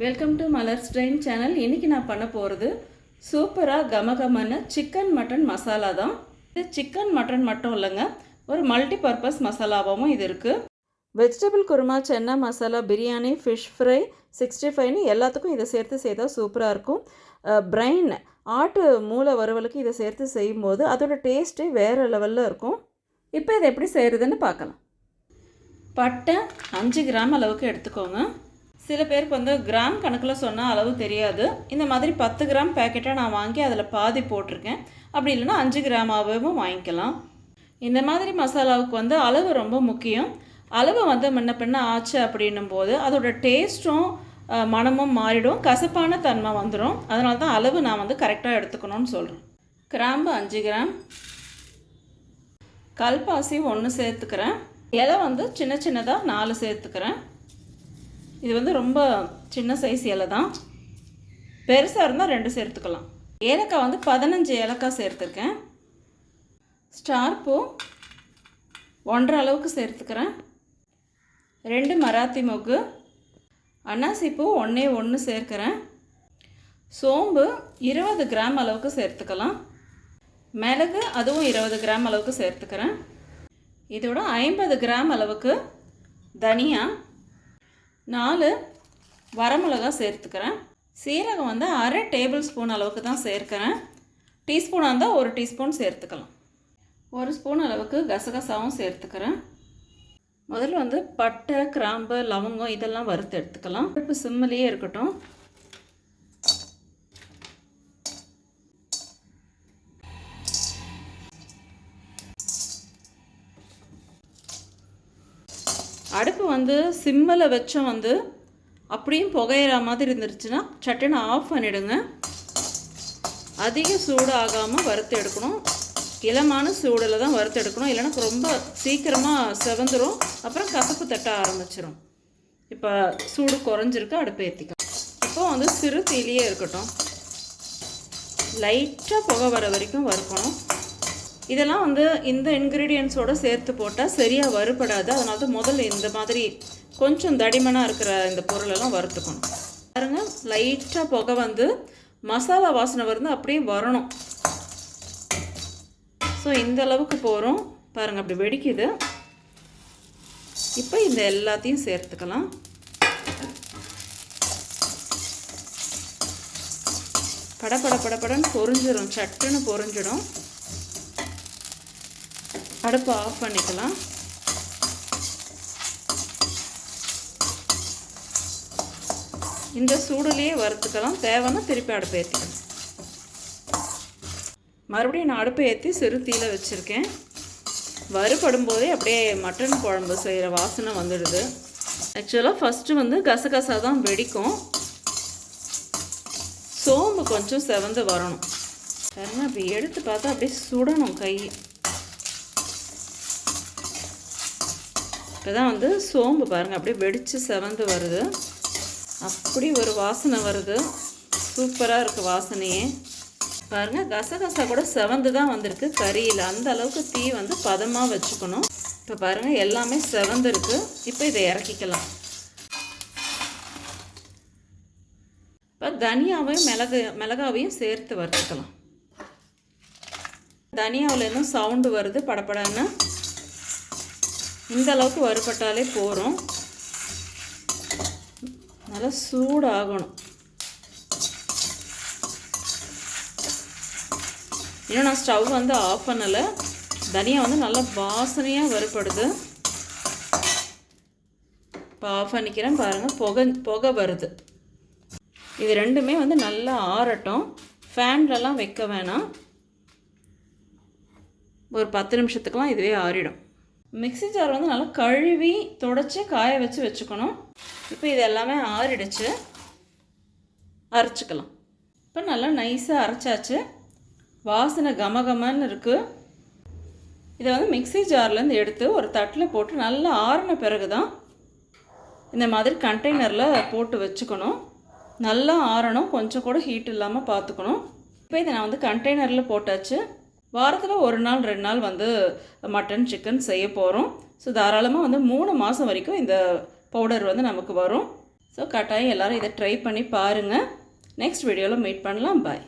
Welcome to Malar strain channel. இன்றைக்கி நான் பண்ண போகிறது சூப்பராக கமகமான சிக்கன் மட்டன் மசாலா தான். இது சிக்கன் மட்டன் மட்டும் இல்லைங்க ஒரு மல்டி பர்பஸ் மசாலாவாகவும் இது இருக்குது vegetable kurma chana masala biryani fish fry sixty ஃபைவ்னு எல்லாத்துக்கும் இதை சேர்த்து செய்தால் சூப்பராக இருக்கும். பிரைன் ஆட்டு மூளை வறுவலுக்கு இதை சேர்த்து செய்யும்போது அதோட டேஸ்ட்டே வேறு லெவலில் இருக்கும். இப்போ இதை எப்படி செய்கிறதுன்னு பார்க்கலாம். பட்டை அஞ்சு கிராம் அளவுக்கு எடுத்துக்கோங்க. சில பேருக்கு வந்து கிராம் கணக்கில் சொன்னால் அளவு தெரியாது. இந்த மாதிரி பத்து கிராம் பேக்கெட்டாக நான் வாங்கி அதில் பாதி போட்டிருக்கேன். அப்படி இல்லைன்னா அஞ்சு கிராமாகவும் வாங்கிக்கலாம். இந்த மாதிரி மசாலாவுக்கு வந்து அளவு ரொம்ப முக்கியம். அளவு வந்து முன்ன பின்ன ஆச்சு அப்படின்னும் போது அதோட டேஸ்ட்டும் மனமும் மணமும் மாறிடும். கசப்பான தன்மை வந்துடும் அதனால தான் அளவு நான் வந்து கரெக்டாக எடுத்துக்கணும்னு சொல்கிறேன் கிராம்பு அஞ்சு கிராம். கல்பாசி ஒன்று சேர்த்துக்கிறேன். இலை வந்து சின்ன சின்னதாக நாலு சேர்த்துக்கிறேன். இது வந்து ரொம்ப சின்ன சைஸ் இலை தான். பெருசாக இருந்தால் ரெண்டு சேர்த்துக்கலாம். ஏலக்காய் வந்து பதினஞ்சு ஏலக்காய் சேர்த்துருக்கேன். ஸ்டார் பூ ஒன்றரை அளவுக்கு சேர்த்துக்கிறேன். ரெண்டு மராத்தி மொக்கு. அன்னாசி பூ ஒன்றே ஒன்று சேர்க்குறேன். சோம்பு இருபது கிராம் அளவுக்கு சேர்த்துக்கலாம். மிளகு அதுவும் இருபது கிராம் அளவுக்கு சேர்த்துக்கிறேன். இதோட ஐம்பது கிராம் அளவுக்கு தனியா நாலு வரமிளகா சேர்த்துக்கிறேன். சீரகம் வந்து அரை டேபிள் ஸ்பூன் அளவுக்கு தான் சேர்க்குறேன். டீஸ்பூனாக இருந்தால் ஒரு டீஸ்பூன் சேர்த்துக்கலாம். ஒரு ஸ்பூன் அளவுக்கு கசகசாவும் சேர்த்துக்கிறேன். முதல்ல வந்து பட்டை கிராம்பு லவங்கம் இதெல்லாம் வறுத்து எடுத்துக்கலாம். இப்போ சிம்மிலேயே இருக்கட்டும். அடுப்பு வந்து சிம்மில் வச்சோம் வந்து அப்படியும் புகையிற மாதிரி இருந்துருச்சுன்னா சட்டுன்னு ஆஃப் பண்ணிவிடுங்க அதிக சூடு ஆகாமல் வறுத்து எடுக்கணும். இளமான சூடில் தான் வறுத்து எடுக்கணும். இல்லைன்னா ரொம்ப சீக்கிரமாக செவந்துடும் அப்புறம் கசப்பு தட்ட ஆரம்பிச்சிடும் இப்போ சூடு குறைஞ்சிருக்கு அடுப்பு ஏற்றிக்கலாம் இப்போ வந்து சிறு தீலியே இருக்கட்டும். லைட்டாக புகை வர வரைக்கும் வறுக்கணும். இதெல்லாம் வந்து இந்த இன்க்ரீடியன்ஸோடு சேர்த்து போட்டால் சரியாக வறுபடாது. அதனால தான் முதல்ல இந்த மாதிரி கொஞ்சம் தடிமனாக இருக்கிற இந்த பொருளெல்லாம் வறுத்துக்கணும். பாருங்க லைட்டாக புகை வந்து மசாலா வாசனை வந்து அப்படியே வரணும். ஸோ இந்த அளவுக்கு போகிறோம் பாருங்கள் அப்படி வெடிக்குது. இப்போ இந்த எல்லாத்தையும் சேர்த்துக்கலாம். படபட படப்படன்னு பொறிஞ்சிடும் சட்டுன்னு பொரிஞ்சிடும். அடுப்பை ஆஃப் பண்ணிக்கலாம். இந்த சூடுலேயே வறுத்துக்கலாம். தேவைன்னா திருப்பி அடுப்பை ஏற்றிக்கலாம் மறுபடியும் நான் அடுப்பை ஏற்றி சிறு வச்சுருக்கேன். வறுபடும் போதே அப்படியே மட்டன் குழம்பு செய்கிற வாசனை வந்துடுது. ஆக்சுவலாக ஃபஸ்ட்டு வந்து கசகசா தான் வெடிக்கும். சோம்பு கொஞ்சம் செவந்து வரணும். பாருங்க அப்படி எடுத்து பார்த்தா அப்படியே சுடணும் கை. இப்போ தான் வந்து சோம்பு பாருங்கள் அப்படியே வெடித்து செவந்து வருது. அப்படி ஒரு வாசனை வருது. சூப்பராக இருக்குது வாசனையே. பாருங்கள் கசகசா கூட செவந்து தான் வந்திருக்கு. கறியில் அந்த அளவுக்கு தீ வந்து பதமாக வச்சுக்கணும். இப்போ பாருங்கள் எல்லாமே செவந்துருக்கு. இப்போ இதை இறக்கிக்கலாம். இப்போ தனியாவையும் மிளகு மிளகாவையும் சேர்த்து வறுத்துக்கலாம். தனியாவில் இன்னும் சவுண்டு வருது படப்படன்னு இந்த அளவுக்கு வறுபட்டாலே போகிறோம் நல்லா சூடாகணும். இன்னும் நான் ஸ்டவ் வந்து ஆஃப் பண்ணலை. தனியாக வந்து நல்லா வாசனையாக வறுப்படுது இப்போ ஆஃப் பண்ணிக்கிறேன் பாருங்கள் புகை புகை வருது. இது ரெண்டுமே வந்து நல்லா ஆறட்டும். ஃபேன்லலாம் வைக்க வேணாம். ஒரு பத்து நிமிஷத்துக்கெலாம் இதுவே ஆறிடும். மிக்ஸி ஜார் வந்து நல்லா கழுவி தொடச்சி காய வச்சு வச்சுக்கணும். இப்போ இது எல்லாமே ஆறிடுச்சு. அரைச்சிக்கலாம். இப்போ நல்லா நைஸாக அரைச்சாச்சு. வாசனை கமகமன்னு இருக்குது இதை வந்து மிக்ஸி ஜார்லேருந்து எடுத்து ஒரு தட்டில் போட்டு நல்லா ஆறின பிறகு தான் இந்த மாதிரி கண்டெய்னரில் போட்டு வச்சுக்கணும். நல்லா ஆறணும். கொஞ்சம் கூட ஹீட் இல்லாமல் பார்த்துக்கணும். இப்போ இதை நான் வந்து கண்டெய்னரில் போட்டாச்சு. வாரத்தில் ஒரு நாள் ரெண்டு நாள் வந்து மட்டன் சிக்கன் செய்ய போகிறோம் ஸோ தாராளமாக வந்து மூணு மாதம் வரைக்கும் இந்த பவுடர் வந்து நமக்கு வரும். ஸோ கட்டாயம் எல்லோரும் இதை ட்ரை பண்ணி பாருங்கள் நெக்ஸ்ட் வீடியோவில் மீட் பண்ணலாம். பாய்